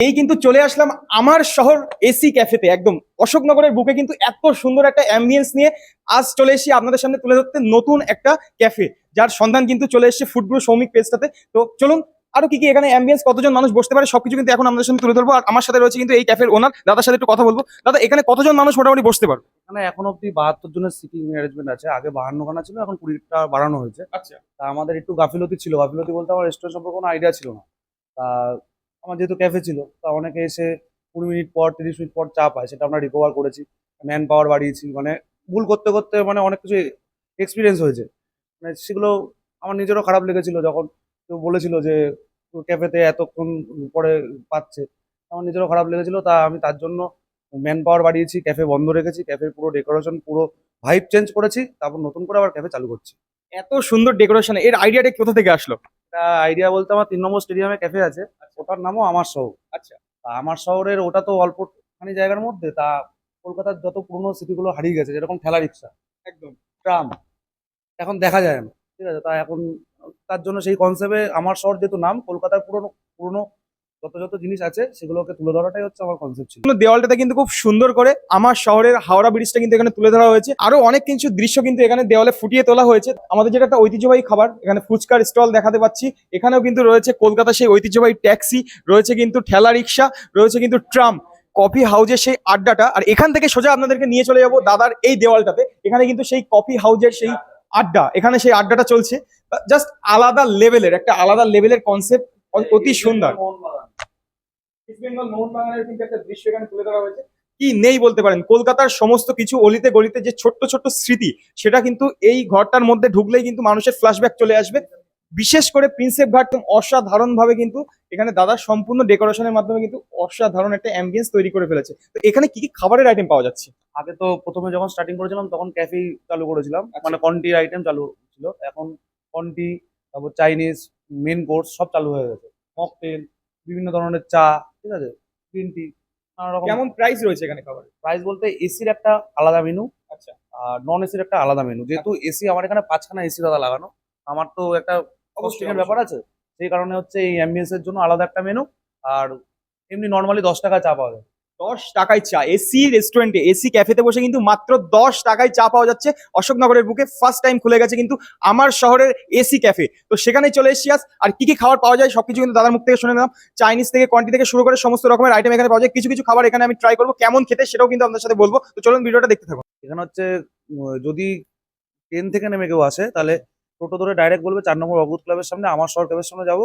এই কিন্তু চলে আসলাম আমার শহর এসি ক্যাফেতে একদম। অশোকনগরের বুকে কিন্তু এত সুন্দর একটা অ্যাম্বিয়েন্স নিয়ে আজ চলে এসেছি আপনাদের সামনে তুলে ধরতে নতুন একটা ক্যাফে যার সন্ধান কিন্তু চলে এসেছে ফুডগুলো সৌমিক পেজটাতে তো চলুন আরও কি কি এখানে অ্যাম্বিয়েন্স কতজন মানুষ বসতে পারে সবকিছু কিন্তু এখন আমাদের সামনে তুলে ধরবো। আর আমার সাথে রয়েছে কিন্তু এই ক্যাফের ওনার দাদার সাথে একটু কথা বলব। দাদা এখানে কতজন মানুষ মোটামুটি বসতে পারবে? এখানে এখন অব্দি বাহাত্তর জনের সিটিং অ্যারেঞ্জমেন্ট আছে। আগে বাহান্ন খানা ছিল এখন কুড়িটা বাড়ানো হয়েছে। আচ্ছা। তা আমাদের একটু গাফিলতি ছিল। গাফিলতি বলতে আমার রেস্টুরেন্ট সম্পর্কে কোনো আইডিয়া ছিল না। তা আমার যেহেতু ক্যাফে ছিল, তা অনেকে এসে কুড়ি মিনিট পর, তিরিশ মিনিট পর চা পায়, সেটা আমরা রিকভার করেছি। ম্যান পাওয়ার বাড়িয়েছি মানে ভুল করতে করতে মানে অনেক কিছু এক্সপিরিয়েন্স হয়েছে। মানে সেগুলো আমার নিজেরও খারাপ লেগেছিল যখন কেউ বলেছিল যে ক্যাফেতে এতক্ষণ পরে পাচ্ছে। আমার নিজেরও খারাপ লেগেছিল, তা আমি তার জন্য ম্যান পাওয়ার বাড়িয়েছি ক্যাফে বন্ধ রেখেছি ক্যাফের পুরো ডেকোরেশন পুরো ভাইব চেঞ্জ করেছি, তারপর নতুন করে আবার ক্যাফে চালু করছি। এত সুন্দর ডেকোরেশন এর আইডিয়াটা কোথা থেকে আসলো? একটা আইডিয়া বলতে আমার তিন নম্বর স্টেডিয়ামে ক্যাফে আছে। ওটার নামও আমার শহর। আচ্ছা। তা আমার শহরের ওটা তো অল্প অল্পখানি জায়গার মধ্যে তা কলকাতার যত পুরনো স্মৃতিগুলো হারিয়ে গেছে যেরকম ঠেলা রিক্সা একদম। ট্রাম এখন দেখা যায় না ঠিক আছে? তা এখন তার জন্য সেই কনসেপ্টে আমার শহর যেহেতু নাম কলকাতার পুরনো পুরনো যত যত জিনিস আছে, সেগুলোকে তুলে ধরাটাই হচ্ছে আমার কনসেপ্ট ছিল। দেওয়ালটাতে কিন্তু খুব সুন্দর করে আমার শহরের হাওড়া ব্রিজটা কিন্তু এখানে তুলে ধরা হয়েছে। আরও অনেক কিছু দৃশ্য কিন্তু এখানে দেওয়ালে ফুটিয়ে তোলা হয়েছে। আমাদের যেটা একটা ঐতিহ্যবাহী খাবার, এখানে ফুচকার স্টল দেখাতে পাচ্ছি। এখানেও কিন্তু রয়েছে কলকাতা সেই ঐতিহ্যবাহী ট্যাক্সি, রয়েছে কিন্তু ঠেলা রিক্সা রয়েছে কিন্তু ট্রাম। কফি হাউজের সেই আড্ডাটা, আর এখান থেকে সোজা আপনাদেরকে নিয়ে চলে যাব দাদার এই দেওয়ালটাতে। এখানে কিন্তু সেই কফি হাউজের সেই আড্ডা, এখানে সেই আড্ডাটা চলছে। জাস্ট আলাদা লেভেলের একটা আলাদা লেভেলের কনসেপ্ট অতি সুন্দর। ইস্ট বেঙ্গল মোহনবাগানের কিন্তু একটা দৃশ্য এখানে তুলে ধরা হয়েছে। কি নেই বলতে পারেন? কলকাতার সমস্ত কিছু অলিতে গলিতে যে ছোট্ট ছোট্ট স্মৃতি সেটা কিন্তু এই ঘরটার মধ্যে ঢুকলেই কিন্তু মানুষের ফ্ল্যাশব্যাক চলে আসবে। বিশেষ করে প্রিন্সেপ ঘাট অসাধারণ ভাবে কিন্তু এখানে দাদা সম্পূর্ণ ডেকোরেশনের মাধ্যমে কিন্তু অসাধারণ একটা অ্যাম্বিয়েন্স তৈরি করে ফেলেছে। তো এখানে কি কি খাবারের আইটেম পাওয়া যাচ্ছে? আগে তো প্রথমে যখন স্টার্টিং করেছিলাম তখন ক্যাফে চালু করেছিলাম। মানে কন্টির আইটেম চালু ছিল। এখন কন্টি তারপর চাইনিজ মেন কোর্স সব চালু হয়ে গেছে। মকটেল বিভিন্ন ধরনের চা ঠিক আছে? গ্রিন টি নানা রকম। কেমন প্রাইস রয়েছে এখানে খাবারের? প্রাইস বলতে এসির একটা আলাদা মেনু আচ্ছা। আর নন এসির একটা আলাদা মেনু যেহেতু এসি আমার এখানে পাঁচখানা এসি দাদা লাগানো আমার তো একটা কস্টিংয়ের ব্যাপার আছে। সেই কারণে হচ্ছে এই অ্যাম্বিয়েন্সের জন্য আলাদা একটা মেনু আর এমনি নর্মালি দশ টাকা চা পাওয়া যায়। দশ টাকায় চা। এসি রেস্টুরেন্টে এসি ক্যাফেতে বসে কিন্তু মাত্র দশ টাকায় চা পাওয়া যাচ্ছে। অশোকনগরের বুকে ফার্স্ট টাইম খুলে গেছে কিন্তু আমার শহরের এসি ক্যাফে তো সেখানেই চলে এসেছি আস আর কি কি খাবার পাওয়া যায় সবকিছু কিন্তু দাদার মুখ থেকে শুনে নিলাম। চাইনিজ থেকে কোয়ান্টি থেকে শুরু করে সমস্ত রকমের আইটেম এখানে পাওয়া যায়। কিছু কিছু খাবার এখানে আমি ট্রাই করব। কেমন খেতে সেটাও কিন্তু আপনার সাথে বলব। তো চলুন ভিডিওটা দেখতে থাকুন। এখানে হচ্ছে যদি ট্রেন থেকে নেমে কেউ আসে, তাহলে টোটো ধরে ডাইরেক্ট বলবে, চার নম্বর অবুত ক্লাবের সামনে, আমার শহর ক্লাবের সামনে যাব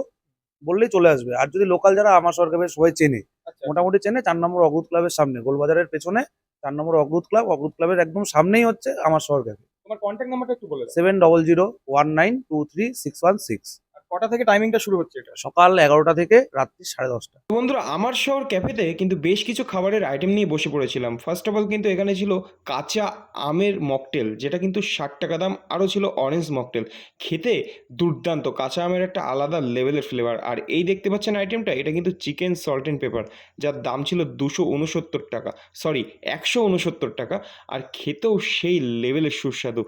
বললেই চলে আসবে। আর যদি লোকাল যারা, আমার শহর ক্লাবের সবাই চেনে। মোটামুটি চেনে চার নম্বর অগ্রুত ক্লাবের সামনে গোলবাজারের পেছনে চার নম্বর অগ্রুত ক্লাব অগ্রুত ক্লাবের একদম সামনেই হচ্ছে আমার শহর ক্যাফে তোমার কন্ট্যাক্ট নাম্বারটা একটু বলে seven double zero one nine two three six one six. কটা থেকে টাইমিংটা শুরু হচ্ছে এটা? সকাল এগারোটা থেকে রাত্রি সাড়ে দশটা। বন্ধুরা আমার শহর ক্যাফেতে কিন্তু বেশ কিছু খাবারের আইটেম নিয়ে বসে পড়েছিলাম। ফার্স্ট অফ অল কিন্তু এখানে ছিল কাঁচা আমের মকটেল যেটা কিন্তু ষাট টাকা দাম আরও ছিল অরেঞ্জ মকটেল খেতে দুর্দান্ত কাঁচা আমের একটা আলাদা লেভেলের ফ্লেভার আর এই দেখতে পাচ্ছেন আইটেমটা এটা কিন্তু চিকেন সল্ট অ্যান্ড পেপার যার দাম ছিল দুশো উনসত্তর টাকা। সরি একশো উনসত্তর টাকা। আর খেতেও সেই লেভেলের সুস্বাদু।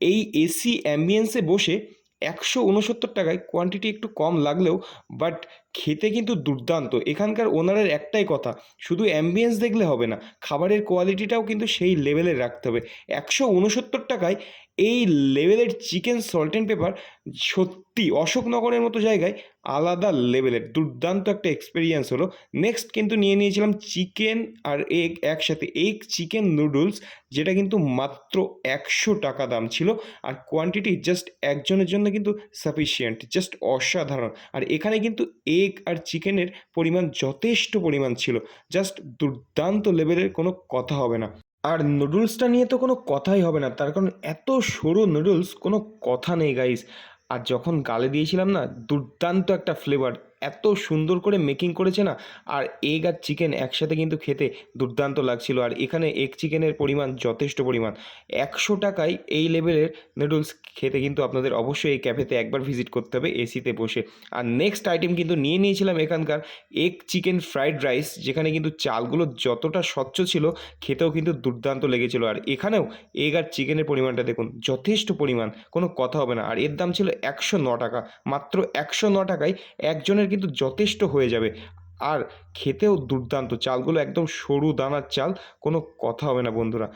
এই এসি অ্যাম্বিয়েন্সে বসে একশো উনসত্তর টাকায় কোয়ান্টিটি একটু কম লাগলেও বাট খেতে কিন্তু দুর্দান্ত। এখানকার ওনারের একটাই কথা, শুধু অ্যাম্বিয়েন্স দেখলে হবে না, খাবারের কোয়ালিটিটাও কিন্তু সেই লেভেলের রাখতে হবে। একশো উনসত্তর টাকায় এই লেভেলের চিকেন সল্ট অ্যান্ড পেপার সত্যি অশোকনগরের মতো জায়গায় আলাদা লেভেলের দুর্দান্ত একটা এক্সপিরিয়েন্স হলো। নেক্সট কিন্তু নিয়ে নিয়েছিলাম চিকেন আর এগ একসাথে। এগ চিকেন নুডলস যেটা কিন্তু মাত্র একশো টাকা দাম ছিল আর কোয়ান্টিটি জাস্ট একজনের জন্য কিন্তু সাফিসিয়েন্ট জাস্ট অসাধারণ। আর এখানে কিন্তু এগ আর চিকেনের পরিমাণ যথেষ্ট পরিমাণ ছিল। জাস্ট দুর্দান্ত লেভেলের কোনো কথা হবে না। আর নুডলসটা নিয়ে তো কোনো কথাই হবে না। তার কারণ এত সরু নুডলস কোনো কথা নেই গাইস আর যখন গালে দিয়েছিলাম না, দুর্দান্ত একটা ফ্লেভার এত সুন্দর করে মেকিং করেছে না? আর এগ আর চিকেন একসাথে কিন্তু খেতে দুর্দান্ত লাগছিল। আর এখানে এগ চিকেনের পরিমাণ যথেষ্ট পরিমাণ। একশো টাকায় এই লেভেলের নুডলস খেতে কিন্তু আপনাদের অবশ্যই এই ক্যাফেতে একবার ভিজিট করতে হবে এসিতে বসে। আর নেক্সট আইটেম কিন্তু নিয়ে নিয়েছিলাম এখানকার এগ চিকেন ফ্রাইড রাইস যেখানে কিন্তু চালগুলো যতটা স্বচ্ছ ছিল, খেতেও কিন্তু দুর্দান্ত লেগেছিল। আর এখানেও এগ আর চিকেনের পরিমাণটা দেখুন, যথেষ্ট পরিমাণ, কোনো কথা হবে না। আর এর দাম ছিল একশো ন টাকা। মাত্র একশো ন টাকায় একজনের কিন্তু যথেষ্ট হয়ে যাবে। আর খেতেও দুর্দান্ত, চালগুলো একদম সরু দানার চাল, কোনো কথা হবে না বন্ধুরা।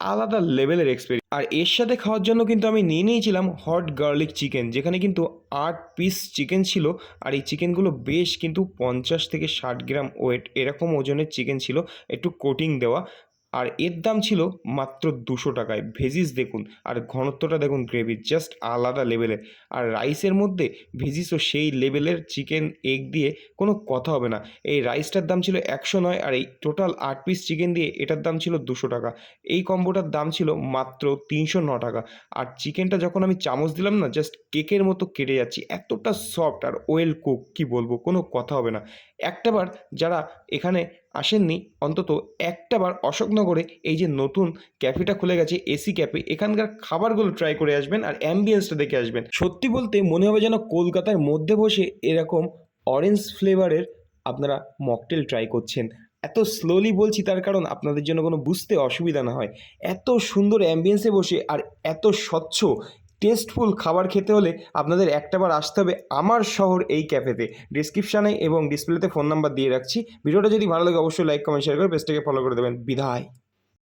আলাদা লেভেলের এক্সপিরিয়েন্স আর এর সাথে খাওয়ার জন্য কিন্তু আমি নিয়ে নিয়েছিলাম হট গার্লিক চিকেন যেখানে কিন্তু আট পিস চিকেন ছিল। আর এই চিকেনগুলো বেশ কিন্তু পঞ্চাশ থেকে ষাট গ্রাম ওয়েট এরকম ওজনের চিকেন ছিল। একটু কোটিং দেওয়া। আর এর দাম ছিল মাত্র দুশো টাকায়। ভেজিস দেখুন, আর ঘনত্বটা দেখুন গ্রেভির জাস্ট আলাদা লেভেলের আর রাইসের মধ্যে ভেজিসও সেই লেভেলের চিকেন এগ দিয়ে কোনো কথা হবে না। এই রাইসটার দাম ছিল একশো নয়, আর এই টোটাল আট পিস চিকেন দিয়ে এটার দাম ছিল দুশো টাকা। এই কম্বোটার দাম ছিল মাত্র তিনশো ন টাকা। আর চিকেনটা যখন আমি চামচ দিলাম না জাস্ট কেকের মতো কেটে যাচ্ছি, এতটা সফট আর ওয়েল কুক কি বলব? কোনো কথা হবে না। একটাবার যারা এখানে আসেননি। অন্তত একটাবার অশোকনগরে এই যে নতুন ক্যাফেটা খুলে গেছে, এসি ক্যাফে, এখানকার খাবারগুলো ট্রাই করে আসবেন আর অ্যাম্বিয়েন্সটা দেখে আসবেন। সত্যি বলতে মনে হবে যেন কলকাতার মধ্যে বসে এরকম অরেঞ্জ ফ্লেভারের আপনারা মকটেল ট্রাই করছেন। এত স্লোলি বলছি তার কারণ আপনাদের জন্য কোনো বুঝতে অসুবিধা না হয়। এত সুন্দর অ্যাম্বিয়েন্সে বসে আর এত স্বচ্ছ টেস্টফুল খাবার খেতে হলে আপনাদের একটাবার আসতে হবে আমার শহর এই ক্যাফেতে। ডিসক্রিপশানে এবং ডিসপ্লেতে ফোন নাম্বার দিয়ে রাখছি। ভিডিওটা যদি ভালো লাগে, অবশ্যই লাইক কমেন্ট শেয়ার করে পেজটাকে ফলো করে দেবেন। বিদায়।